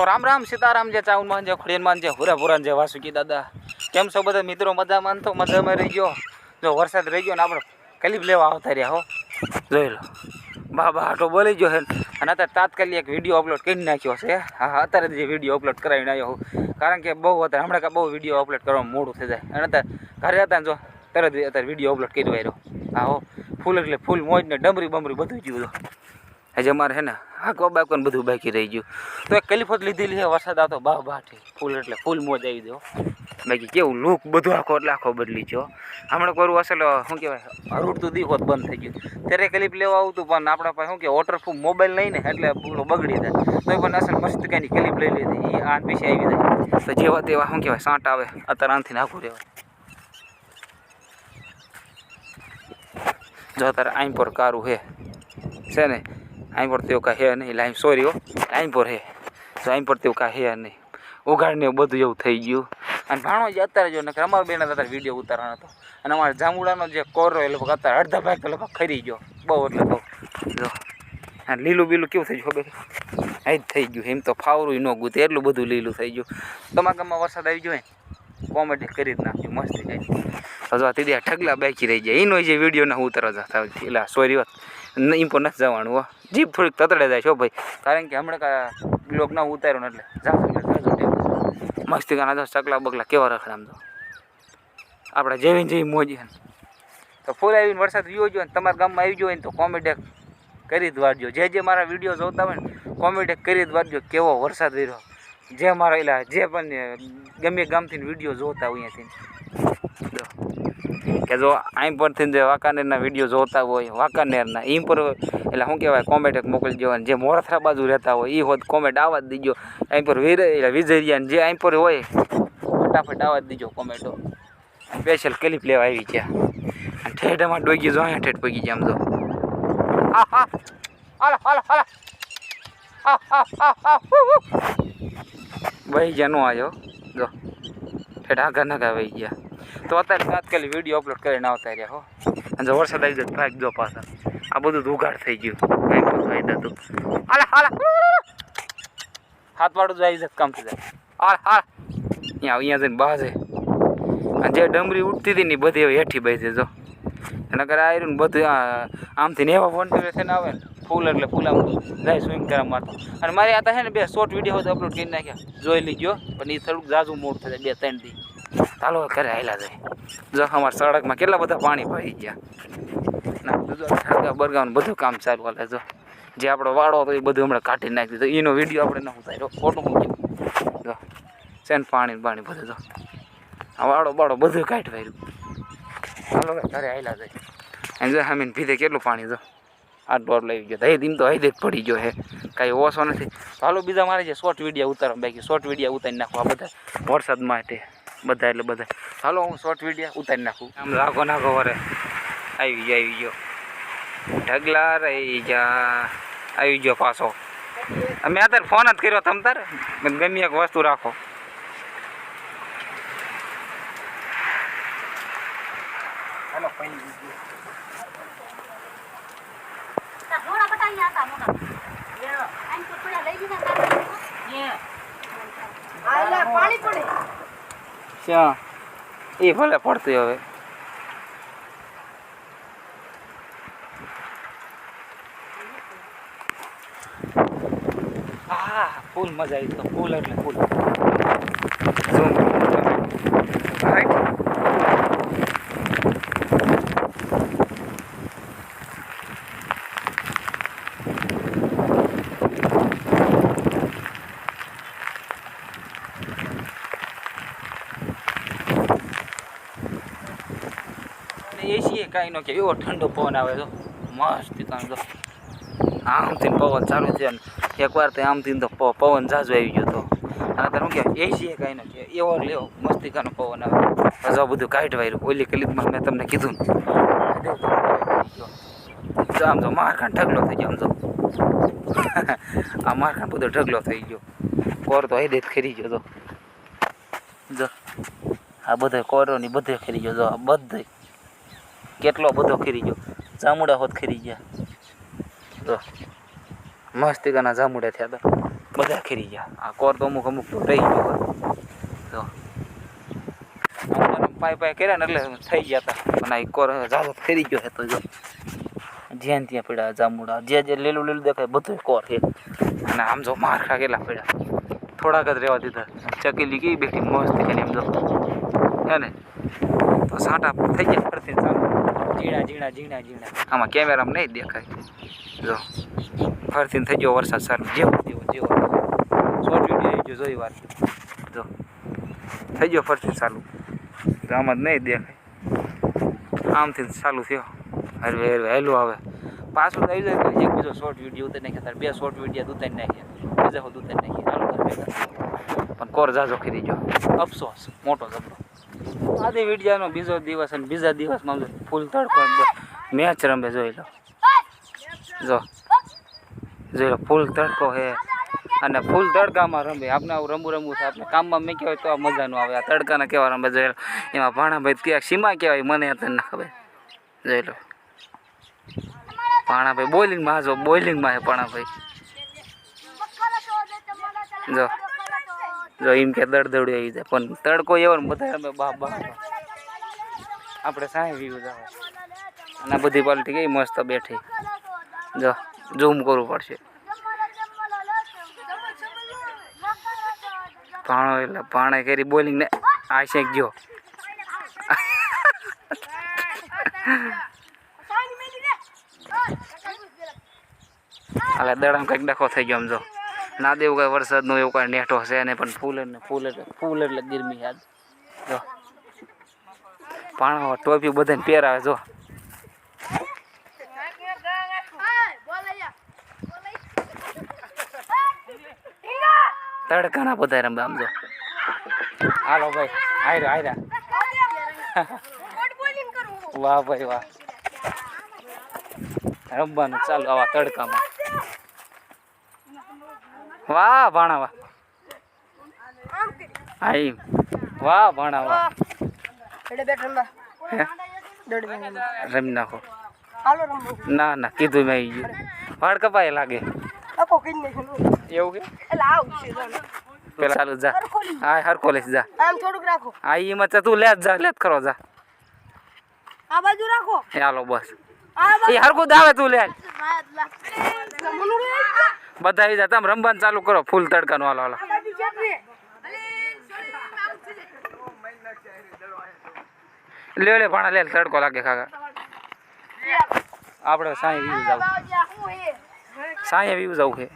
તો રામ રામ સીતારામ જે ચાઉનમાં જે ખોડિયાનમાં જે હુરા ભુરાન જે વાસુકી દાદા. કેમ છો બધા મિત્રો? મજામાં તો મજામાં રહી ગયો? જો વરસાદ રહી ગયો ને આપણે કલીપ લેવા આવતા રહ્યા હો. જોઈ લો. બાબા આટો બોલી ગયો છે. અને અત્યારે તાત્કાલિક એક વીડિયો અપલોડ કરી નાખ્યો છે. હા અત્યારે જ જે વીડિયો અપલોડ કરાવીને આવ્યો કારણ કે બહુ અત્યારે હમણાં બહુ વીડિયો અપલોડ કરવામાં મોડું થઈ જાય. અને અત્યારે ઘરે હતા જો, તરત અત્યારે વીડિયો અપલોડ કરી રહ્યો હા, હો. ફૂલ એટલે ફૂલ મોજ ને ડમરી બમરી બધું જ્યું તો હજી અમારે છે ને હાંકવા બાકવા બધું બાકી રહી ગયું. તો એક કલિફત લીધેલી છે, વરસાદ આવતો બા બાઠી. ફૂલ એટલે ફૂલ મોજ આવી દો બાકી કેવું લુક બધું આખો એટલે આખો બદલી ગયો. હમણાં કરું અસલ શું કહેવાય હરૂડતું દી હોત બંધ થઈ ગયું. ત્યારે ક્લિપ લેવા આવતું પણ આપણા પાસે શું કે વોટરપ્રૂફ મોબાઈલ નહીં ને, એટલે પૂરો બગડી જાય. તો પણ અસલ મસ્ત કાંઈ ક્લિપ લઈ લીધી. એ આન પીછે આવી જાય. તો જેવા તેવા શું કહેવાય, સાંટ આવે, અત્યારે આનથી નાખું રહેવાય જો અત્યારે આઈમ પર કારું છે છે ને આઈમ પર તેવું કાંઈ હે નહીં. લાઈન સોરી હો. આઈમ પર હે. જો આઈમ પર તેવું કાંઈ હે નહીં. ઉઘાડને બધું એવું થઈ ગયું. અને ભાણો જે અત્યારે જો, નકર અમારા બેન અત્યારે વીડિયો ઉતારવાનો હતો. અને અમારા જામુડાનો જે કોરો એ લોકો અત્યારે અડધા ભાગ તો લગભગ ખરી ગયો. બહુ એટલે બહુ. જો. અને લીલું બીલું કેવું થઈ ગયું ખબર આ જ થઈ ગયું. એમ તો ફાવરું ન ગુતે એટલું બધું લીલું થઈ ગયું. તમારા ગામમાં વરસાદ આવી ગયો ને કોમેડી કરી જ નાખ્યું મસ્ત થઈ જાય હજુ આ ઠગલા બાકી રહી જાય એનો જે વીડિયો ના ઉતરવા જતા એટલે સોરી વાત એમ પણ નથી જવાનું, હો. જીભ થોડીક તતડે જાય છો ભાઈ. કારણ કે હમણાં કાં બ્લોગ ના ઉતાર્યો ને એટલે મસ્તી ગાના તો ચકલા બગલા કેવા રખડે આમ તો આપણે જેવી જેવી મોજી તો ફૂલ આવીને વરસાદ રહ્યો ગયો ને, તમારા ગામમાં આવી ગયો હોય ને તો કોમેડી કરી દ્વારજો જે જે મારા વીડિયો જોતા હોય ને કોમેડી કરી દ્વારજો કેવો વરસાદ રહ્યો જે મારા એલા જે પણ ગમે ગામથી વીડિયો જોતા હોય અહીંયાથી. જો. કે જો અહીં પરથી જે વાંકાનેરના વીડિયો જોતા હોય, વાંકાનેરના એમ પર એટલે શું કહેવાય કોમેન્ટ મોકલજો અને જે મોરથરા બાજુ રહેતા હોય એ હોત કોમેન્ટ આવવા જ દીજો. અહીં પર એટલે વિજયરિયા જે અહીં પર હોય, ફટાફટ આવવા જ દીજો કોમેન્ટો સ્પેશિયલ ક્લિપ લેવા આવી છે. અને ઠેઠમાં ડોગી જો, અહીંયા ઠેઠ પગી આમ જો. ભાઈ ગયા નો આવ્યો જો. ઠેઠ આગળ નાગા વહી ગયા. તો અત્યારે તાત્કાલિક વીડિયો અપલોડ કરીને આવતા રહ્યા હો. અને જો વરસાદ આવી જાય ભાગ જો પાછા. આ બધું ધુગાડ થઈ ગયું. કઈ પણ ફાયદા તું. હાલા હાલા હાથ વાળું જ આવી જાય કામ થઈ જાય હાલ હાલ. અહીંયા અહીંયા જઈને બાજે અને જે ડમરી ઉઠતી હતી ને બધી હવે હેઠી બેસી જો. અને કરે આયરું બધું આમથી ને એવા ફોન છે ને આવે ને, ફૂલ એટલે ફૂલ આમ જાય સ્વિમ કરવા મારતો અને મારે આ છે ને બે શોર્ટ વીડિયો અપલોડ કરી નાખ્યા. જોઈ લીધો પણ એ થોડુંક ઝાઝું મોડ જાય બે, ત્રણ દી ચાલો ઘરે આવેલા જાય. જો અમારા સડકમાં કેટલા બધા પાણી ભરી ગયા. ના બધું બધું કામ ચાલુ હાલે જો. જે આપણો વાળો હતો એ બધું હમણાં કાઢી નાખી દીધું. એનો વીડિયો આપણે ન ઉતાર્યો. ફોટો મૂક્યો. જો, છે ને પાણી પાણી બધું જો. આ વાળો બાળો બધું કાઢ વાર્યું. ચાલો ઘરે આવેલા જાય. અને જો સામે ભીધે કેટલું પાણી જો. આટલો આટલો લઈ ગયો. દહીં દીમ તો હૈદ જ પડી ગયો હે. કાંઈ ઓછો નથી. હાલો, બીજા મારે જે શોર્ટ વીડિયો ઉતારો બાકી. શોર્ટ વીડિયો ઉતારી નાખો આ બધા વરસાદ માટે. બધા એટલે બધા. હાલો હું શોર્ટ વીડિયો ઉતારી નાખું. આમ લાગો નાખો વરે. આવી ગયો આવી ગયો. ઢગલા રહી જા. આવી ગયો પાછો. અમે અત્યારે ફોન જ કર્યો તમ તારે? ગમે એક વસ્તુ રાખો. પાણી પડે શ્યાં એ ભલે પડતી હવે. હા ફૂલ મજા આવી તો ફૂલ એટલે ફૂલ હાઈટ એસી કાંઈ ન કે, એવો ઠંડો પવન આવે તો મસ્ત કાંઈ તો. આમથી પવન ચાલુ થયો ને એકવાર તો આમથી તો પવન ઝાઝો આવી ગયો તો. અને અત્યારે શું કે એસી કાંઈ ન કે, એવો લેવો મસ્તિકાનો પવન આવે. હજુ બધું કાઢ વાયરું ઓલી કલીપમાં મેં તમને કીધું જો આમ તો ઢગલો થઈ ગયો, આમ તો આ મારખાન બધો ઢગલો થઈ ગયો. કોર તો હૈદે દેત ખરી ગયો તો જો. આ બધો કોરો ની બધે ખરી ગયો, જો, આ બધે. કેટલો બધો ખીરી ગયો. જામુડા હોત ખીરી ગયા. તો મસ્ત ગાના જામુડા થયા હતા. બધા ખીરી ગયા. આ કોર તો અમુક અમુક તો રહી ગયો. જો પાય પાય કર્યા ને એટલે થઈ ગયા હતા. પણ આ કોર જાજો ખરી ગયો હતો તો જો. જ્યાં ત્યાં પીડા જામુડા. જે જે લીલું લીલું દેખાય બધું કોર છે. અને આમ જો મારખા કેટલા પીડા. થોડાક જ રહેવા દીધા. ચકેલી ગઈ બેઠી, મસ્ત કરી એમ જો. હે ને? તો સાંટા થઈ ગયા ફરતી ચાલુ ઝીણા ઝીણા ઝીણા ઝીણા. આમાં કેમેરામાં નહીં દેખાય. જો ફરતી થઈ ગયો વરસાદ સારો. જેવો જેવો જેવો. શોર્ટ વીડિયો આવી ગયો જોઈ વાર જો, થઈ ગયો ફરતી ચાલુ. તો આમાં જ નહીં દેખાય. આમથી ચાલુ થયો. હરવે હરવે હેલું આવે. પાછું આવી જાય એક બીજો શોર્ટ વીડિયો ઉતારી નાખ્યા તાર બે શોર્ટ વીડિયો ઉતારી નાખ્યા બીજા હોત ઉતારી નાખી. ચાલુ પણ કોર જાજો ખરી ગયો અફસોસ, મોટો જબરો આદિ વિડિયાનો બીજો દિવસ અને બીજા દિવસમાં ફૂલ તડકો મેચ રમે જોઈ લો. જો, જોઈ લો, ફૂલ તડકો હે. અને ફૂલ તડકામાં રમે. આપણે આવું રમવું રમવું થાય. આપણે કામમાં મેં કહેવાય તો આ મજા આવે. આ તડકાના કેવા રમે જોઈ લો. એમાં ભાણાભાઈ ક્યાંક સીમા કહેવાય, મને અત્યારે ના ખબર. જોઈ લો. ભાણાભાઈ બોલિંગમાં હાજો બોલિંગમાં હે ભાણાભાઈ. જો જો એમ કે દડદડી આવી જાય. પણ તડકો એવો ને બધા રમે બા બા આપણે સાંઈ વ્યૂઝ આવે અને બધી પાલટી કઈ મસ્ત બેઠી. જો, ઝૂમ કરવું પડશે. ભાણો એટલે ભાણે કરી બોલિંગ ને આ શેક ગયો. એટલે દડામ કંઈક ડખો થઈ ગયો આમ જો. ના દેવું કાંઈ વરસાદનો એવું કાંઈ નેઠો છે ને પણ ફૂલ ને ફૂલ એટલે ફૂલ એટલે ગરમી યાદ જો. પાણા ટોપી બધાને પહેરાવે, જો. તડકાના બધા રમવા આમ જો. હાલો ભાઈ આયરા આયરા વાહ ભાઈ, વાહ. રમવાનું ચાલુ આવા તડકામાં. વાહ ભાણા વાહ. આઈ વાહ ભાણા વાહ. હે? રમી નાખો. ના ના કીધું મેં આવી ગયું વાળ કપાય લાગે. એવું કે? પેલા ચાલુ જા હા હર કોલેજ જા. આમ થોડુંક રાખો. હા એમાં મત તું લે જા લે કરો જા. આ બાજુ રાખો. એ હાલો બસ. એ હરકું દાવે તું લે. બધા આવી જા તમે રમવાનું ચાલુ કરો. ફૂલ તડકાનું. હાલો હાલો. લે લે ભાણા લે તડકો લાગે કાકા આપણે સાંઈ વ્યૂ જાવ. સાંઈ વ્યૂ જવું છે.